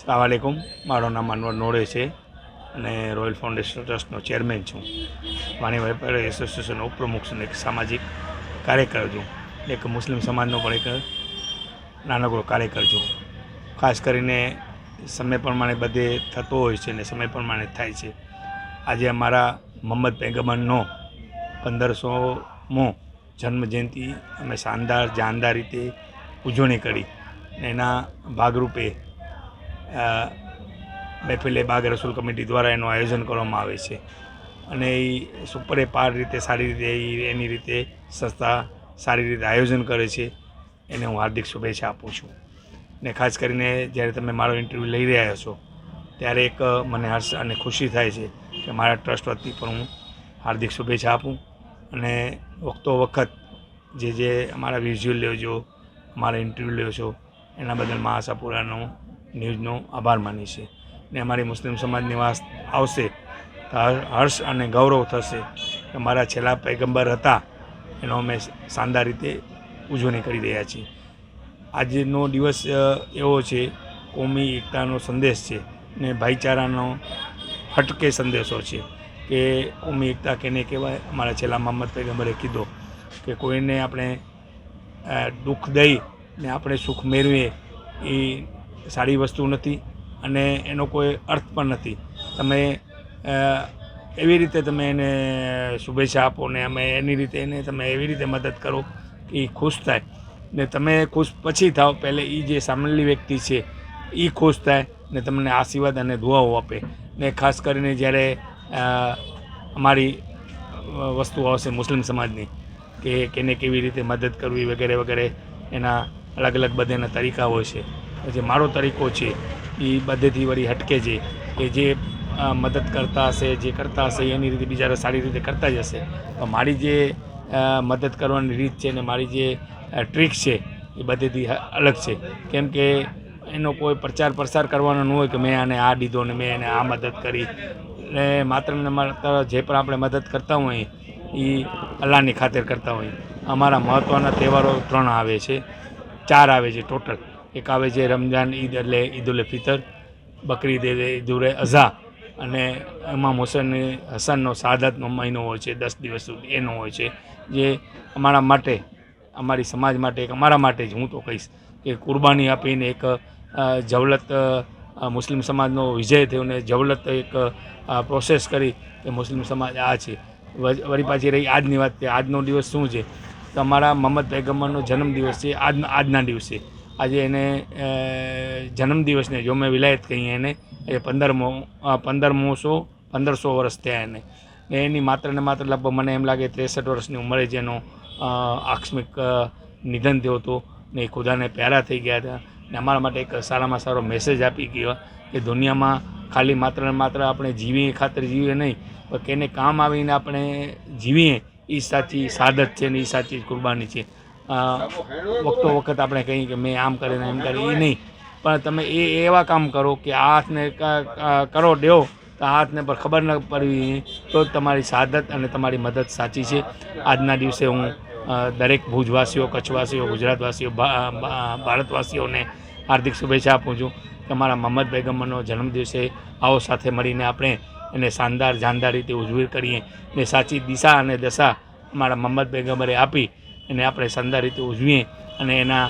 સલામવાલેકુમ મારું નામ અનવર નોડે છે અને રોયલ ફાઉન્ડેશન ટ્રસ્ટનો ચેરમેન છું. વાણી વેપારી એસોસિએશનનો ઉપપ્રમુખ છું એક સામાજિક કાર્યકર છું. એક મુસ્લિમ સમાજનો પણ એક નાનકડો કાર્યકર છું. ખાસ કરીને સમય પ્રમાણે બધે થતો હોય છે અને સમય પ્રમાણે થાય છે. આજે અમારા મોહમ્મદ પેગમનનો પંદરસોમો જન્મજયંતિ. અમે શાનદાર, જાનદાર રીતે ઉજવણી કરી. એના ભાગરૂપે મહેફિલે બાગ રસૂલ કમિટી દ્વારા એનું આયોજન કરવામાં આવે છે. અને એ સુપરે પાર રીતે, સારી રીતે એની રીતે સંસ્થા સારી રીતે આયોજન કરે છે. એને હું હાર્દિક શુભેચ્છા આપું છું. ને ખાસ કરીને જ્યારે તમે મારો ઇન્ટરવ્યૂ લઈ રહ્યા છો, ત્યારે એક મને હર્ષ અને ખુશી થાય છે કે મારા ટ્રસ્ટ વતી પણ હું હાર્દિક શુભેચ્છા આપું. અને વખતો વખત જે જે અમારા વિઝ્યુઅલ લ્યો છો, અમારા ઇન્ટરવ્યૂ લ્યો છો, એના બદલ મા આશાપુરાનો ન્યૂઝનો આભાર માની છે. ને અમારી મુસ્લિમ સમાજની નિવાસ આવશે તો હર્ષ અને ગૌરવ થશે કે મારા છેલ્લા પૈગંબર હતા, એનો અમે શાનદાર રીતે ઉજવણી કરી રહ્યા છીએ. આજનો દિવસ એવો છે, કોમી એકતાનો સંદેશ છે ને ભાઈચારાનો હટકે સંદેશો છે કે કોમી એકતા કેને કહેવાય? અમારા છેલ્લા મોહમ્મદ પૈગંબરે કીધો કે કોઈને આપણે દુઃખ દઈ ને આપણે સુખ મેળવીએ એ સારી વસ્તુ નથી અને એનો કોઈ અર્થ પણ નથી. તમે એવી રીતે તમે એને શુભેચ્છા આપો ને અમે એની રીતે એને તમે એવી રીતે મદદ કરો કે એ ખુશ થાય. ને તમે ખુશ પછી થાવ પહેલે એ જે સામેલી વ્યક્તિ છે એ ખુશ થાય ને તમને આશીર્વાદ અને દુઆઓ આપે. ને ખાસ કરીને જ્યારે અમારી વસ્તુ આવશે મુસ્લિમ સમાજની કે કેને કેવી રીતે મદદ કરવી વગેરે વગેરે એના અલગ અલગ બધાના તરીકા હોય છે. જે મારો તરીકો છે, એ બધેથી વળી હટકે છે કે જે મદદ કરતા હશે, જે કરતા હશે, એની રીતે બીજા સારી રીતે કરતા જ હશે મારી જે મદદ કરવાની રીત છે ને મારી જે ટ્રીક છે, એ બધેથી અલગ છે. કેમ કે એનો કોઈ પ્રચાર પ્રસાર કરવાનો ન હોય કે મેં આને આ દીધો ને મેં એને આ મદદ કરી. ને માત્ર ને માત્ર જે પણ આપણે મદદ કરતા હોઈએ એ અલ્લાહની ખાતર કરતા હોઈએ અમારા મહત્ત્વના તહેવારો ત્રણ આવે છે, ચાર આવે છે ટોટલ એક આવે છે રમજાન ઈદ એટલે ઈદ ઉલ ફિતર, બકરી ઈદ એટલે ઈદ ઉલ અઝા અને એમાં મોસન હસનનો, સાદતનો મહિનો હોય છે, દસ દિવસ સુધી એનો હોય છે, જે અમારા માટે, અમારી સમાજ માટે એક, અમારા માટે જ હું તો કહીશ કે કુરબાની આપીને એક જવલત મુસ્લિમ સમાજનો વિજય થયો ને જવલત એક પ્રોસેસ કરી કે મુસ્લિમ સમાજ આ છે. વળી પાછી રહી આજની વાત કે આજનો દિવસ શું છે? તો અમારા મોહમ્મદ પૈગંબરનો જન્મદિવસ છે, આજ, આજના દિવસે. આજે એને જન્મદિવસને જો મેં વિલાયત કહીએ એને, એ પંદરમો પંદરમો સો પંદરસો વર્ષ થયા એને. ને એની માત્ર ને માત્ર લગભગ મને એમ લાગે ત્રેસઠ વર્ષની ઉંમરે જ એનો આકસ્મિક નિધન થયો હતો ને એ ખુદાને પ્યારા થઈ ગયા હતા ને અમારા માટે એક સારામાં સારો મેસેજ આપી ગયો કે દુનિયામાં ખાલી માત્ર ને માત્ર આપણે જીવીએ ખાતર જીવીએ નહીં, પણ કેને કામ આવીને આપણે જીવીએ એ સાચી સાદત છે ને એ સાચી કુરબાની છે. વખતો વખત આપણે કહીએ કે મેં આમ કરીને એમ કરી એ નહીં. પણ તમે એ એવા કામ કરો કે આ હાથને કરો દેવો તો આ હાથને પર ખબર ન પડવી તો તમારી સાદત અને તમારી મદદ સાચી છે. આજના દિવસે હું દરેક ભુજવાસીઓ, કચ્છવાસીઓ, ગુજરાતવાસીઓ ભારતવાસીઓને હાર્દિક શુભેચ્છા આપું છું. તમારા અમારા બેગમનો જન્મદિવસે આવો સાથે મળીને આપણે એને શાનદાર જાનદાર રીતે ઉજવી કરીએ ને સાચી દિશા અને દશા અમારા મોહમ્મદ બેગમરે આપી. એને આપણે શાનદાર રીતે ઉજવીએ અને એના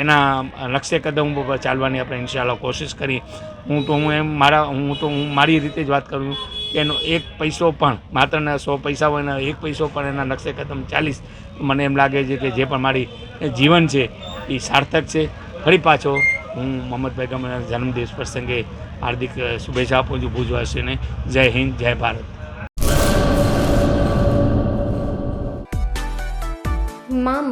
એના લક્ષ્ય કદમ ઉપર ચાલવાની આપણે ઇન્શાલ્લાહ કોશિશ કરીએ. હું તો હું એમ મારા, હું તો હું મારી રીતે જ વાત કરું કે એનો એક પૈસો પણ, માત્ર ને સો પૈસા હોય ને એક પૈસો પણ એના નકશે કદમ ચાલીસ, મને એમ લાગે છે કે જે પણ મારી જીવન છે એ સાર્થક છે. ફરી પાછો હું મોહમ્મદ પૈગમ્બરના જન્મદિવસ પ્રસંગે હાર્દિક શુભેચ્છા આપું છું ભુજવાસીને જય હિન્દ, જય Bharat.